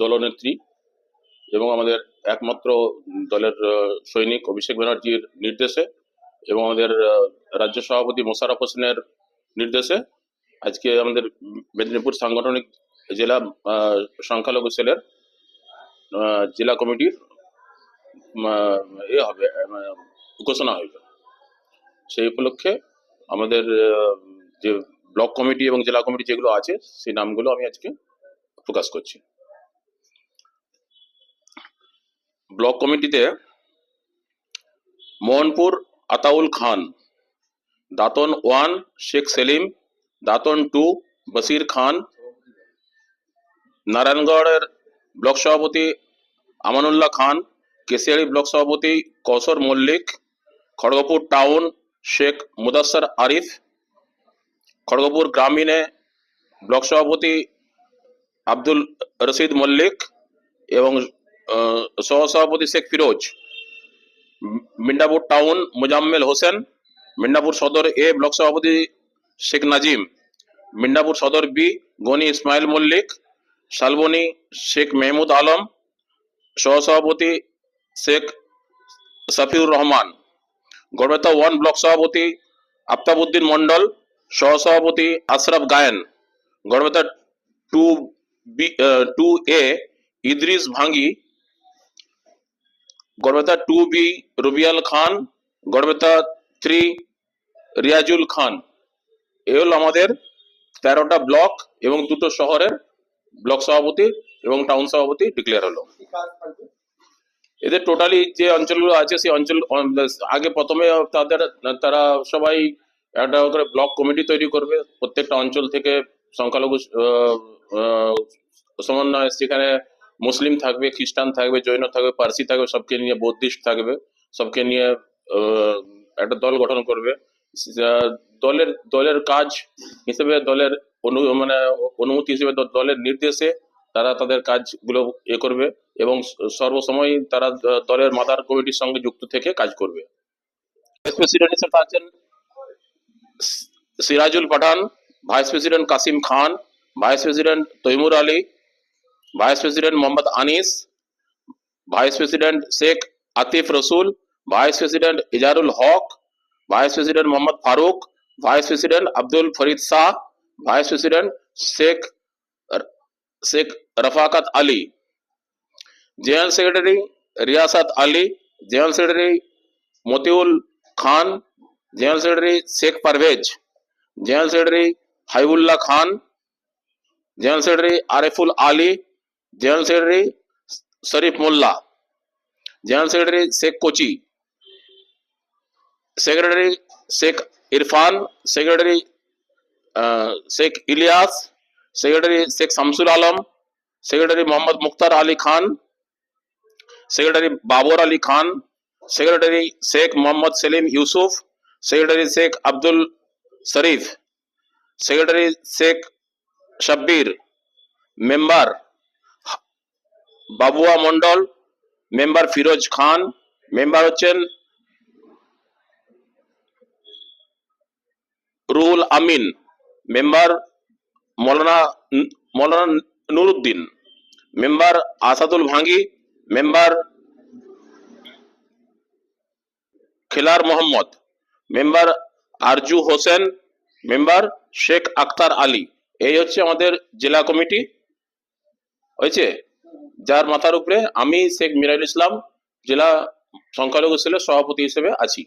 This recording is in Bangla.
দলনেত্রী এবং আমাদের একমাত্র দলের সৈনিক অভিষেক ব্যানার্জির নির্দেশে এবং আমাদের রাজ্য সভাপতি মোশারফ হোসেনের নির্দেশে আজকে আমাদের মেদিনীপুর সাংগঠনিক জেলা সংখ্যালঘু সেলের জেলা কমিটির এ হবে ঘোষণা হইবে। সেই উপলক্ষে আমাদের যে ব্লক কমিটি এবং জেলা কমিটি যেগুলো আছে, সেই নামগুলো আমি আজকে প্রকাশ করছি। ব্লক কমিটিতে মোহনপুর আতাউল খান, দাতন ওয়ান শেখ সেলিম, দাতন টু বসির খান, নারায়ণগড়ের ব্লক সভাপতি আমানুল্লাহ খান, কেশিয়ারি ব্লক সভাপতি কৌশর মল্লিক, খড়গপুর টাউন শেখ মুদাসর আরিফ, খড়গপুর গ্রামীণে ব্লক সভাপতি আব্দুল রশিদ মল্লিক এবং সহসভাপতি Sheikh Firoz Midnapur town Mozammel Hossain Midnapur Sadar A block সভাপতি শেখ নাজিম মিন্ডাপুর সদর বি গনি ইসমাইল মল্লিক শালবনী শেখ মেহমুদ আলম সহসভাপতি শেখ সাফিউর রহমান গড়বেতা ওয়ান ব্লক সভাপতি আফতাবউদ্দিন মন্ডল সহসভাপতি Ashraf Gayen Garbeta two B two A Idris Bhangi Garbeta two B Rubiyal Khan Garbeta three Riyajul Khan এ হলো আমাদের তেরোটা ব্লক এবং দুটো শহরের ব্লক সভাপতি এবং টাউন সভাপতি ডিক্লেয়ার হলো। এদের টোটালি যে অঞ্চলগুলো আছে, সেই অঞ্চল আগে প্রথমে তাদের, তারা সবাই একটা করে ব্লক কমিটি তৈরি করবে। প্রত্যেকটা অঞ্চল থেকে সংখ্যালঘু সমন্বয় সেখানে মুসলিম থাকবে, খ্রিস্টান থাকবে, জৈন থাকবে, পার্সি থাকবে, সবকে নিয়ে বৌদ্ধিস্ট থাকবে, সবকে নিয়ে একটা দল গঠন করবে। দলের দলের কাজ হিসেবে, দলের অনু মানে অনুমতি হিসেবে দলের নির্দেশে তারা তাদের কাজগুলো এ করবে এবং সর্বসময় তারা দলের মাদার কমিটির সঙ্গে যুক্ত থেকে কাজ করবে। ভাইস প্রেসিডেন্ট হিসেবে আছেন Sirajul Pathan vice president Kasim Khan vice president Taimur Ali vice president Mohammad Anis vice president Sheikh Atif Rasul vice president Izarul Haque vice president Mohammad Farooq vice president Abdul Farid Shah vice president Sheikh Sheikh Rafaqat Ali general secretary Riyasat Ali general secretary Matiul Khan general secretary Sheikh Parvez general secretary Haibullah Khan general secretary Ariful Ali general secretary Sharif Molla general secretary Sheikh Kochi secretary Sheikh Irfan secretary Sheikh Ilias secretary Sheikh Shamsul Alam secretary Mohammad Mukhtar Ali Khan secretary Babar Ali Khan secretary Sheikh Mohammad Selim Yusuf secretary Sheikh Abdul Sharif secretary Sheikh Shabbir member Babua Mondal member Firoz Khan, member হচ্ছেন Ruhul Amin, member Maulana Maulana Nuruddin, member Asadul Bhangi, member খেলার মোহাম্মদ, মেম্বার আরজু হোসেন, মেম্বার শেখ আক্তার আলী। এই হচ্ছে আমাদের জেলা কমিটি। হয়েছে? যার মাথার উপরে আমি শেখ মিরাজুল ইসলাম জেলা সংখ্যালঘু সেলের সভাপতি হিসেবে আছি।